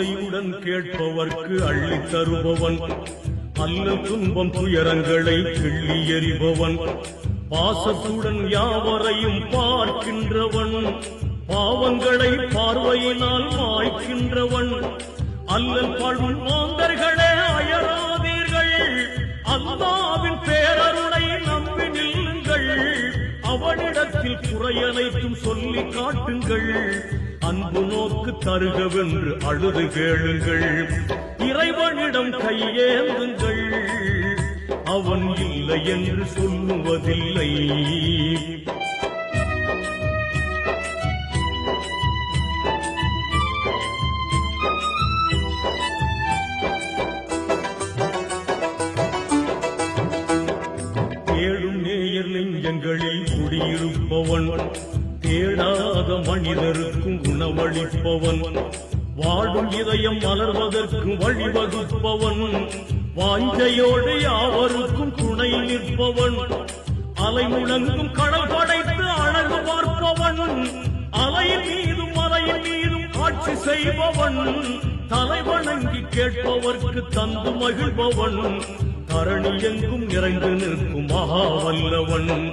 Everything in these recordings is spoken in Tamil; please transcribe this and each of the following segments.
ஆசையுடன் கேட்பவர்க்கு அள்ளித் தருபவன். அல்ல துன்பம் துயரங்களை கிள்ளி எறிபவன். பாசத்துடன் யாவரையும் பார்க்கின்றவன். பாவங்களை பார்வையினால் மாய்க்கின்றவன். அல்லல் பழும் மாந்தர்களே அயரா குறையனைத்தும் சொல்லி காட்டுங்கள். அன்பு நோக்கு தருகவென்று அழுது கேளுங்கள். இறைவனிடம் கையேந்துங்கள். அவன் இல்லை என்று சொல்லுவதில்லை. தேடும் நேயர் நெஞ்சங்களில் தேடாத மனிதருக்கும் உணவளிப்பவன் வாழும் இதயம் மலர்வதற்கு வழிவகுப்பவன் வாஞ்சையோடு யாவருக்கும் துணை நிற்பவன். அலை முழங்கும் கடல் படைத்து அழகு பார்ப்பவன். அலை மீதும் மலையின் மீதும் ஆட்சி செய்பவன். தலைவணங்கி கேட்பவர்க்கு தந்து மகிழ்பவன். தரணி எங்கும் நிறைந்து நிற்கும் மகாவல்லவன்.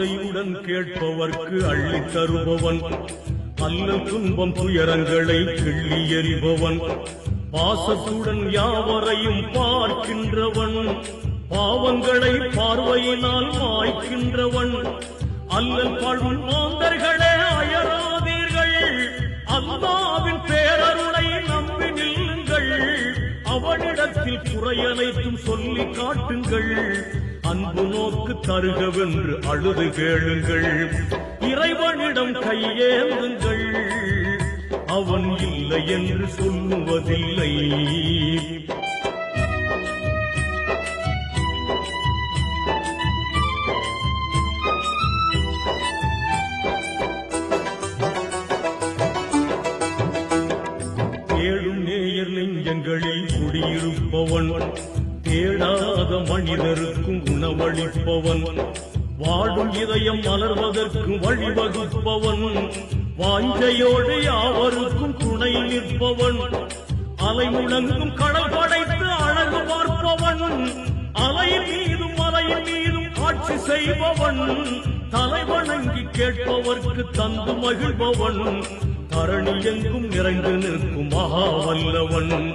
ஆசையுடன் கேட்பவர்க்கு அள்ளி தருபவன். அல்லல் துன்பம் துயரங்களை கிள்ளி எறிபவன். பாசத்துடன் யாவரையும் பார்க்கின்றவன். பாவங்களை பார்வையினால் மாய்க்கின்றவன். அல்லல் பழும் மாந்தர்களே அயராதீர்கள். அல்லாவின் கஷ்டத்தில் குறையனைத்தும் சொல்லி காட்டுங்கள். அன்பு நோக்கு தருகவென்று அழுது கேளுங்கள். இறைவனிடம் கையேந்துங்கள். அவன் இல்லை என்று சொல்லுவதில்லை. நேயர் நெஞ்சங்களில் இருப்பவன் தேடாத மனிதருக்கும் உணவளிப்பவன் வாடும் இதயம் மலர்வதற்கு வழிவகுப்பவன். வாஞ்சையோடு யாவருக்கும் துணை நிற்பவன். அலை முழங்கும் கடல் படைத்து அழகு பார்ப்பவன். அலை மீதும் மலையின் மீதும் காட்சி செய்பவன். தலை வணங்கி கேட்பவர்க்கு தந்து மகிழ்பவன். தரணி எங்கும் நிறைந்து நிற்கும் மகாவல்லவன்.